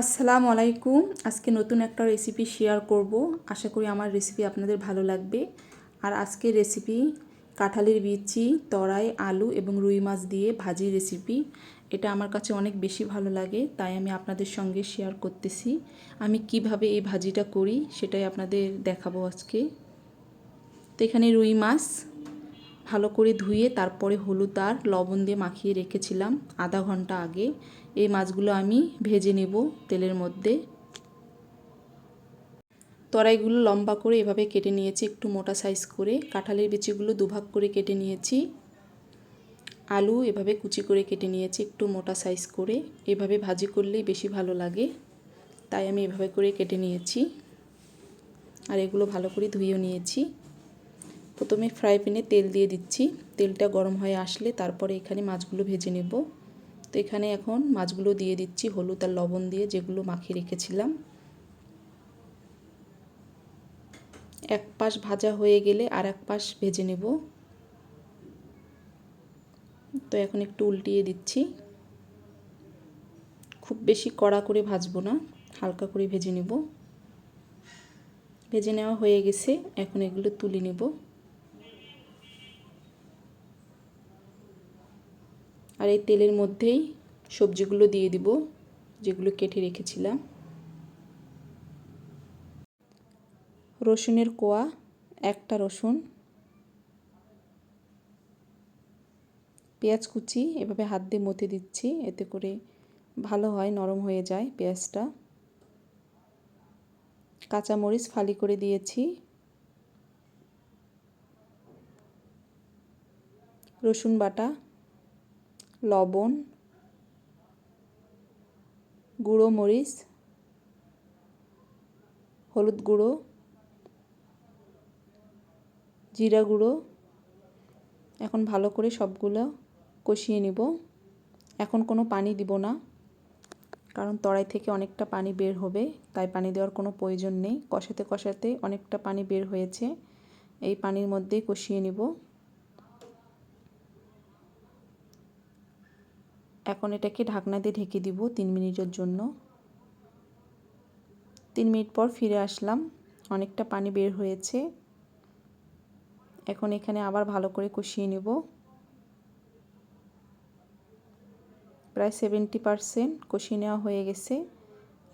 আসসালামু আলাইকুম। আজকে নতুন একটা রেসিপি শেয়ার করব। আশা করি আমার রেসিপি আপনাদের ভালো লাগবে। আর আজকের রেসিপি কাঁঠালের বিচি, তরাই, আলু এবং রুই মাছ দিয়ে ভাজি রেসিপি এটা আমার কাছে অনেক বেশি ভালো লাগে, তাই আমি আপনাদের সঙ্গে শেয়ার করতেছি। আমি কীভাবে এই ভাজিটা করি সেটাই আপনাদের দেখাবো আজকে। তো এখানে রুই মাছ ভালো করে ধুয়ে তারপরে হলুদ আর লবণ দিয়ে মাখিয়ে রেখেছিলাম আধা ঘণ্টা আগে। এই মাছগুলো আমি ভেজে নেব তেলের মধ্যে। তরাইগুলো লম্বা করে এভাবে কেটে নিয়েছি, একটু মোটা সাইজ করে। কাঁঠালের বিচিগুলো দুভাগ করে কেটে নিয়েছি। আলু এভাবে কুচি করে কেটে নিয়েছি, একটু মোটা সাইজ করে। এভাবে ভাজি করলেই বেশি ভালো লাগে। তাই আমি এভাবে করে কেটে নিয়েছি। আর এগুলো ভালো করে ধুয়েও নিয়েছি। প্রথমে ফ্রাই প্যানে তেল দিয়ে দিচ্ছি। তেলটা গরম হয়ে আসলে তারপরে এখানে মাছগুলো ভেজে নেব। তো এখানে এখন মাছগুলো দিয়ে দিচ্ছি হলুদ আর লবণ দিয়ে যেগুলো মাখিয়ে রেখেছিলাম। এক পাশ ভাজা হয়ে গেলে আর এক পাশ ভেজে নেব। তো এখন একটু উল্টিয়ে দিচ্ছি। খুব বেশি কড়া করে ভাজবো না, হালকা করে ভেজে নেব। ভেজে নেওয়া হয়ে গেছে, এখন এগুলো তুলে নেব। আর এই তেলের মধ্যেই সবজিগুলো দিয়ে দিব, যেগুলো কেটে রেখেছিলাম। রসুনের কোয়া, একটা রসুন, পেঁয়াজ কুচি, এভাবে হাত দিয়ে মতে দিচ্ছি, এতে করে ভালো হয়, নরম হয়ে যায় পেঁয়াজটা। কাঁচামরিচ ফালি করে দিয়েছি। রসুন বাটা লবণ, গুঁড়ো মরিচ, হলুদ গুঁড়ো, জিরা গুঁড়ো। এখন ভালো করে সবগুলো কষিয়ে নিব। এখন কোনো পানি দিব না, কারণ তড়াই থেকে অনেকটা পানি বের হবে, তাই পানি দেওয়ার কোনো প্রয়োজন নেই। কষাতে কষাতে অনেকটা পানি বের হয়েছে। এই পানির মধ্যেই কষিয়ে নিব। এখন এটাকে ঢাকনা দিয়ে ঢেকে দিব তিন মিনিটের জন্য। তিন মিনিট পর ফিরে আসলাম, অনেকটা পানি বের হয়েছে। এখন এখানে আবার ভালো করে কষিয়ে নেব। প্রায় সেভেন্টি পারসেন্ট কষিয়ে নেওয়া হয়ে গেছে।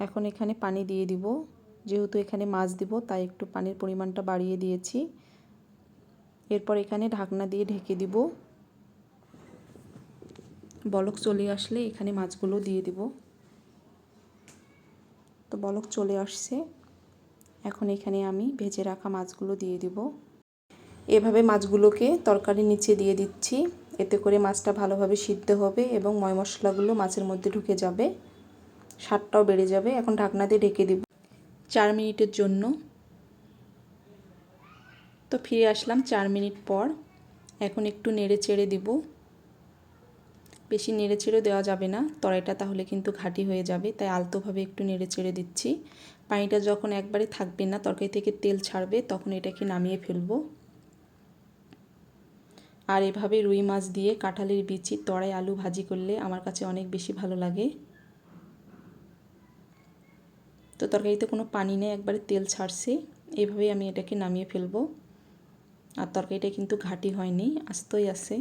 এখন এখানে পানি দিয়ে দিব। যেহেতু এখানে মাছ দিব, তাই একটু পানির পরিমাণটা বাড়িয়ে দিয়েছি। এরপর এখানে ঢাকনা দিয়ে ঢেকে দিব। বলক চলে আসলে এখানে মাছগুলো দিয়ে দিব। তো বলক চলে আসছে। এখন এখানে আমি ভেজে রাখা মাছগুলো দিয়ে দিব। এভাবে মাছগুলোকে তরকারি নিচে দিয়ে দিচ্ছি। এতে করে মাছটা ভালোভাবে সিদ্ধ হবে এবং ময় মশলাগুলো মাছের মধ্যে ঢুকে যাবে। স্বাদটাও বেড়ে যাবে। এখন ঢাকনা দিয়ে ঢেকে দিব চার মিনিটের জন্য। তো ফিরে আসলাম চার মিনিট পর। এখন একটু নেড়ে চেড়ে দিব। বেশি নেড়ে চেড়ে দেওয়া যাবে না। তরাইটা তাহলে কিন্তু ঘাটি হয়ে যাবে, তাই আলতোভাবে একটু নেড়ে চেড়ে দিচ্ছি। পানিটা যখন একবারে থাকবে না, তরকারি থেকে তেল ছাড়বে, তখন এটাকে নামিয়ে ফেলব। আর এভাবে রুই মাছ দিয়ে কাঁঠালের বিচি তড়াই আলু ভাজি করলে আমার কাছে অনেক বেশি ভালো লাগে। তো তরকারিতে কোনো পানি নেই, একবারে তেল ছাড়ছে এইভাবেই আমি এটাকে নামিয়ে ফেলব। আর তরকারিটা কিন্তু ঘাটি হয়নি, আস্তই আছে।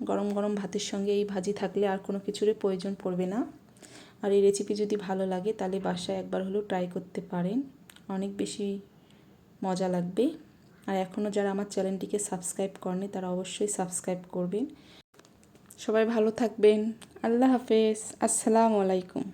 গরম গরম ভাতের সঙ্গে এই ভাজি থাকলে আর কোনো কিছুরই প্রয়োজন পড়বে না। আর এই রেসিপি যদি ভালো লাগে তাহলে বাসায় একবার হলেও ট্রাই করতে পারেন। অনেক বেশি মজা লাগবে। আর এখনও যারা আমার চ্যানেলটিকে সাবস্ক্রাইব করেনি তারা অবশ্যই সাবস্ক্রাইব করবেন। সবাই ভালো থাকবেন। আল্লাহ হাফেজ। আসসালামু আলাইকুম।